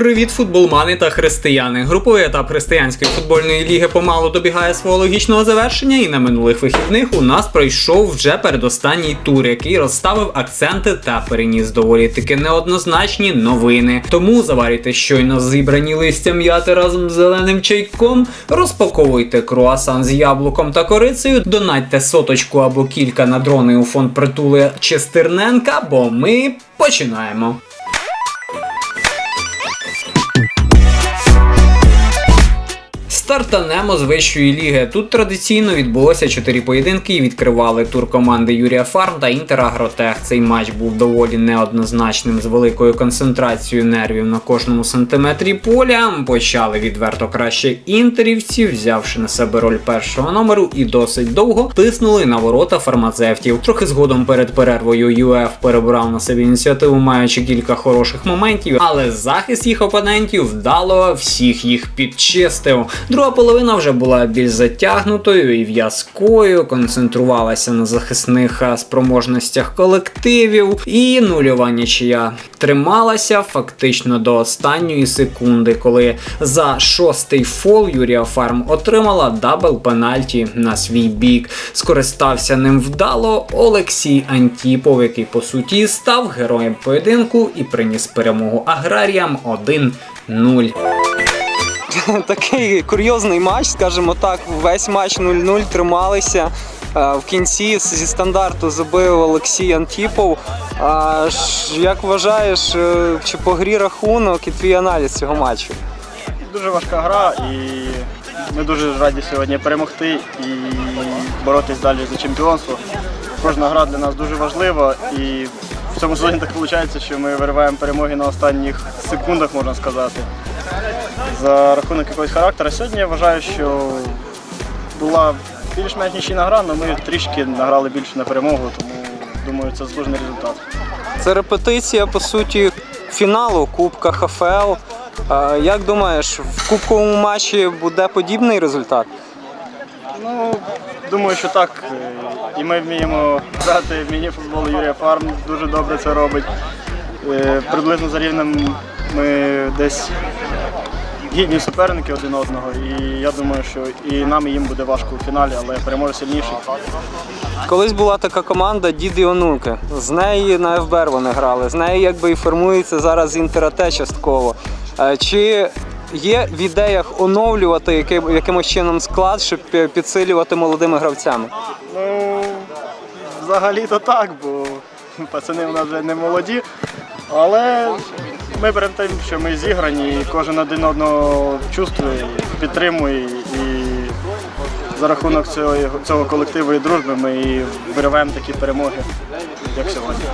Привіт, футболмани та християни. Груповий етап християнської футбольної ліги помалу добігає свого логічного завершення, і на минулих вихідних у нас пройшов вже передостанній тур, який розставив акценти та переніс доволі таки неоднозначні новини. Тому заварюйте щойно зібрані листя м'яти разом з зеленим чайком, розпаковуйте круасан з яблуком та корицею, донатьте соточку або кілька на дрони у фонд притули Честерненка, бо ми починаємо. Стартанемо з вищої ліги. Тут традиційно відбулося чотири поєдинки і відкривали тур команди Юрія Фарм та Інтер Агротех. Цей матч був доволі неоднозначним з великою концентрацією нервів на кожному сантиметрі поля. Почали відверто краще інтерівці, взявши на себе роль першого номеру і досить довго тиснули на ворота фармацевтів. Трохи згодом перед перервою ЮЕФ перебрав на себе ініціативу, маючи кілька хороших моментів, але захист їх опонентів вдало всіх їх підчистив. Друга половина вже була більш затягнутою і в'язкою, концентрувалася на захисних е, спроможностях колективів, і нульова нічия трималася фактично до останньої секунди, коли за шостий фол Юрія Фарм отримала дабл пенальті на свій бік. Скористався ним вдало Олексій Антіпов, який по суті став героєм поєдинку і приніс перемогу аграріям 1-0. Такий курйозний матч, скажімо так, весь матч 0-0 трималися. Е, В кінці зі стандарту забив Олексій Антіпов. А Як вважаєш, е, чи по грі рахунок і твій аналіз цього матчу? Дуже важка гра і ми дуже раді сьогодні перемогти і боротись далі за чемпіонство. Кожна гра для нас дуже важлива і в цьому сезоні так виходить, що ми вириваємо перемоги на останніх секундах, можна сказати. За рахунок якогось характеру. Сьогодні я вважаю, що була більш-менш нічийна гра, але ми трішки награли більше на перемогу, тому думаю, це заслужений результат. Це репетиція, по суті, фіналу Кубка ХФЛ. Як думаєш, в кубковому матчі буде подібний результат? Ну, думаю, що так. І ми вміємо грати в міні-футбол. Юрія Фарм дуже добре це робить. Е, Приблизно за рівнем ми десь гідні суперники один одного. І я думаю, що і нам, і їм буде важко у фіналі, але переможе сильніший. Колись була така команда Діди Онуки. З неї на ФБР вони грали. З неї якби і формується зараз інтерате частково. Е, Чи є в ідеях оновлювати яким- якимось чином склад, щоб підсилювати молодими гравцями? Ну, взагалі-то так, бо пацани у нас вже не молоді. Але ми беремо тим, що ми зіграні, і кожен один одного чувствує, підтримує. І за рахунок цього, цього колективу і дружби ми і вириваємо такі перемоги, як сьогодні.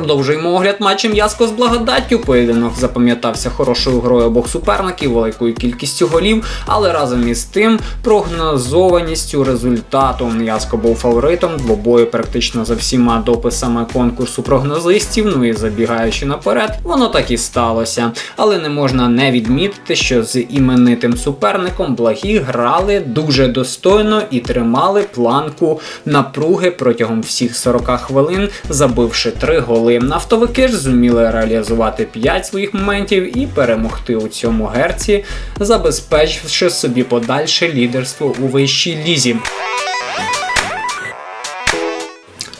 Продовжуємо огляд матчем Яско з благодаттю. Поєдинок запам'ятався хорошою грою обох суперників, великою кількістю голів, але разом із тим прогнозованістю результату. Яско був фаворитом двобою практично за всіма дописами конкурсу прогнозистів. Ну і забігаючи наперед, воно так і сталося. Але не можна не відмітити, що з іменитим суперником благі грали дуже достойно і тримали планку напруги протягом всіх 40 хвилин, забивши три голи. Нафтовики ж зуміли реалізувати 5 своїх моментів і перемогти у цьому герці, забезпечивши собі подальше лідерство у вищій лізі.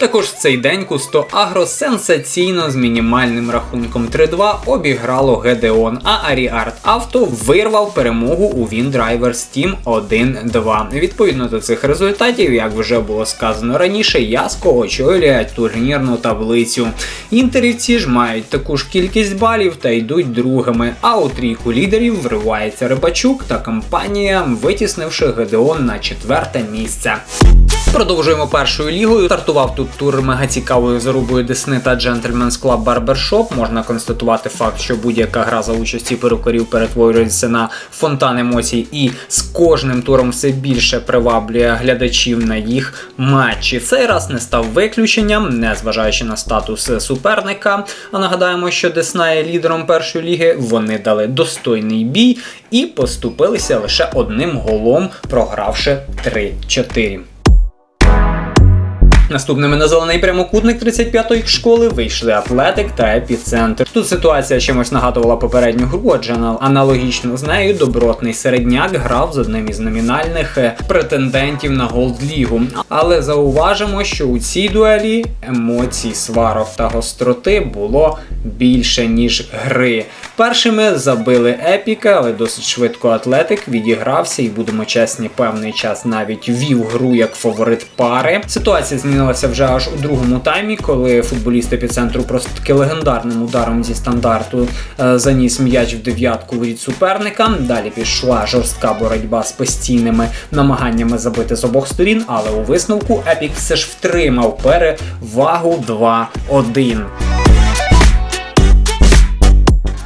Також в цей день Кусто Агро сенсаційно з мінімальним рахунком 3-2 обіграло Гедеон, а Аріарт Авто вирвав перемогу у Windrivers Team 1-2. Відповідно до цих результатів, як вже було сказано раніше, Яско очолює турнірну таблицю. Інтерівці ж мають таку ж кількість балів та йдуть другими. А у трійку лідерів вривається Рибачук та компанія, витіснивши Гедеон на четверте місце. Продовжуємо першою лігою. Стартував тут тур мега цікавою зарубою Десни та Gentleman's Club Barbershop. Можна констатувати факт, що будь-яка гра за участі перукарів перетворюється на фонтан емоцій і з кожним туром все більше приваблює глядачів на їх матчі. Цей раз не став виключенням, незважаючи на статус суперника. А нагадаємо, що Десна є лідером першої ліги. Вони дали достойний бій і поступилися лише одним голом, програвши 3-4. Наступними на зелений прямокутник 35-ї школи вийшли Атлетик та Епіцентр. Тут ситуація чимось нагадувала попередню гру, адже аналогічно з нею добротний середняк грав з одним із номінальних е, претендентів на Голд-лігу. Але зауважимо, що у цій дуелі емоцій, сварок та гостроти було більше ніж гри. Першими забили епіка, але досить швидко атлетик відігрався і будемо чесні, певний час навіть вів гру як фаворит пари. Ситуація змінилася вже аж у другому таймі, коли футболіст епіцентру просто таки легендарним ударом зі стандарту е, заніс м'яч в дев'ятку від суперника. Далі пішла жорстка боротьба з постійними намаганнями забити з обох сторін, але у висновку Епік все ж втримав перевагу 2-1.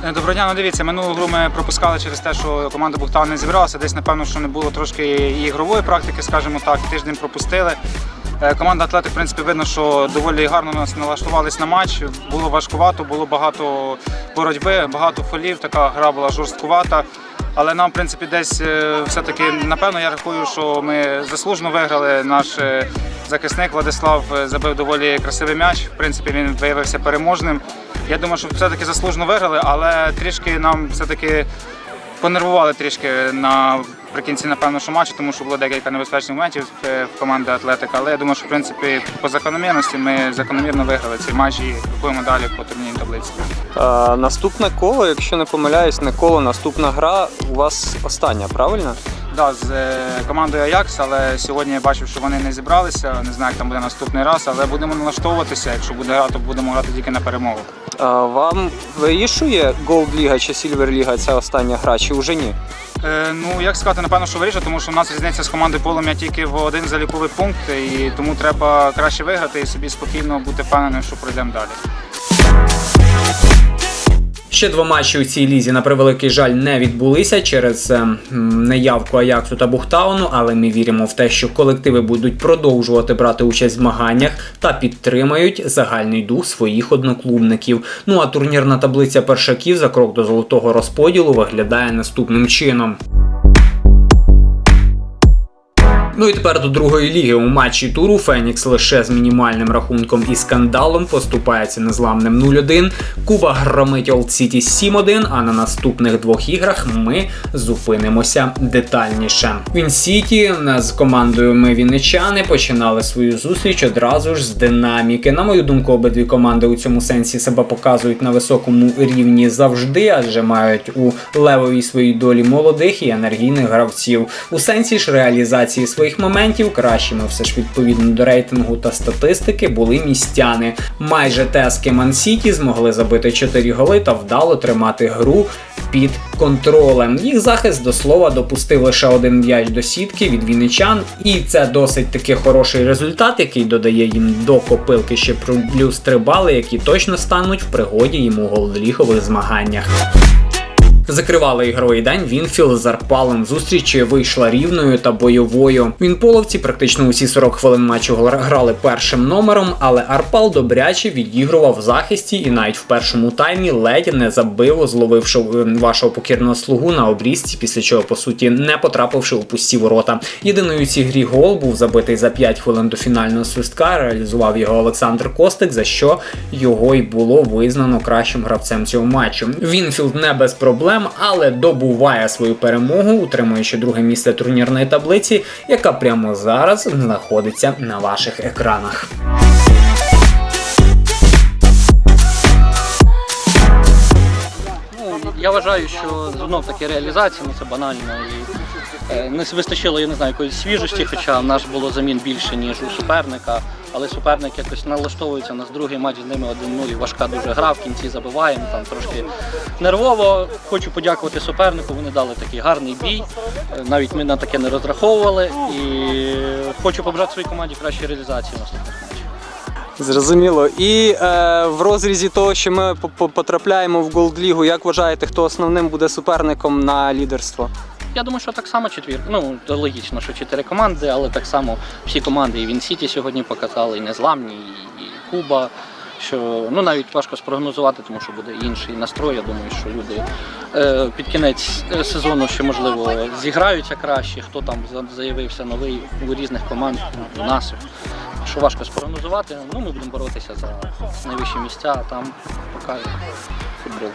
Е, Доброго дня, ну дивіться, минулу гру ми пропускали через те, що команда Бухтава не зібралася. Десь, напевно, що не було трошки ігрової практики, скажімо так, тиждень пропустили. Е, Команда Атлетик, в принципі, видно, що доволі гарно нас налаштувались на матч. Було важкувато, було багато боротьби, багато фолів, така гра була жорсткувата. Але нам, в принципі, десь е, все-таки, напевно, я рахую, що ми заслужено виграли. Наш е, захисник Владислав забив доволі красивий м'яч. В принципі, він виявився переможним. Я думаю, що все-таки заслужено виграли, але трішки нам все-таки понервували трішки наприкінці, напевно, що матчу, тому що було декілька небезпечних моментів е, в команди Атлетика. Але я думаю, що в принципі по закономірності ми закономірно виграли цей матч і крокуємо далі по турнірній таблиці. Е, наступне коло, якщо не помиляюсь, не коло, наступна гра у вас остання, правильно? Да, з е, командою Аякс, але сьогодні я бачив, що вони не зібралися. Не знаю, як там буде наступний раз, але будемо налаштовуватися. Якщо буде гра, то будемо грати тільки на перемогу. Вам вирішує Gold Ліга чи Silver Ліга ця остання гра, чи вже ні? Е, ну як сказати, напевно, що вирішує, тому що в нас різниця з командою полум'я тільки в один заліковий пункт, і тому треба краще виграти і собі спокійно бути впевненим, що пройдемо далі. Ще два матчі у цій лізі на превеликий жаль не відбулися через е, неявку Аяксу та Бухтауну, але ми віримо в те, що колективи будуть продовжувати брати участь в змаганнях та підтримають загальний дух своїх одноклубників. Ну а турнірна таблиця першаків за крок до золотого розподілу виглядає наступним чином. Ну і тепер до другої ліги у матчі туру Фенікс лише з мінімальним рахунком і скандалом поступається незламним 0-1. Куба громить Олд Сіті 7-1, а на наступних двох іграх ми зупинимося детальніше. Він Сіті з командою ми вінничани починали свою зустріч одразу ж з динаміки. На мою думку, обидві команди у цьому сенсі себе показують на високому рівні завжди, адже мають у левовій своїй долі молодих і енергійних гравців. У сенсі ж реалізації своїх моментів кращими все ж відповідно до рейтингу та статистики були містяни. Майже тески Ман-Сіті змогли забити 4 голи та вдало тримати гру під контролем. Їх захист до слова допустив лише один м'яч до сітки від вінничан, і це досить таки хороший результат, який додає їм до копилки ще плюс 3 бали, які точно стануть в пригоді їм у голдлігових змаганнях. Закривали ігровий день Вінфілд з Арпалем. Зустріч вийшла рівною та бойовою. Вінполовці практично усі 40 хвилин матчу грали першим номером, але Арпал добряче відігрував в захисті і навіть в першому таймі ледь не забив, зловивши е, вашого покірного слугу на обрізці, після чого по суті не потрапивши у пусті ворота. Єдиною у цій грі гол був забитий за 5 хвилин до фінального свистка. Реалізував його Олександр Костик, за що його й було визнано кращим гравцем цього матчу. Вінфілд не без проблем, але добуває свою перемогу, утримуючи друге місце турнірної таблиці, яка прямо зараз знаходиться на ваших екранах. Я вважаю, що знов таки реалізація, ну це банально. І, е, не вистачило, я не знаю, якоїсь свіжості, хоча в нас було замін більше, ніж у суперника. Але суперник якось налаштовується на другий матч з ними 1-0. Важка дуже гра, в кінці забиваємо, там трошки нервово. Хочу подякувати супернику, вони дали такий гарний бій. Е, Навіть ми на таке не розраховували. І хочу побажати своїй команді кращої реалізації наступних. Зрозуміло. І е, в розрізі того, що ми по- по- потрапляємо в Голд Лігу, як вважаєте, хто основним буде суперником на лідерство? Я думаю, що так само четвір. Ну, логічно, що чотири команди, але так само всі команди і Вінсіті сьогодні показали, і Незламні, і, і Куба. Що ну навіть важко спрогнозувати, тому що буде інший настрой. Я думаю, що люди е, під кінець е, сезону ще можливо зіграються краще. Хто там заявився новий у різних команд у нас. Що важко спрогнозувати. Ну, ми будемо боротися за найвищі місця, а там покаже футбол.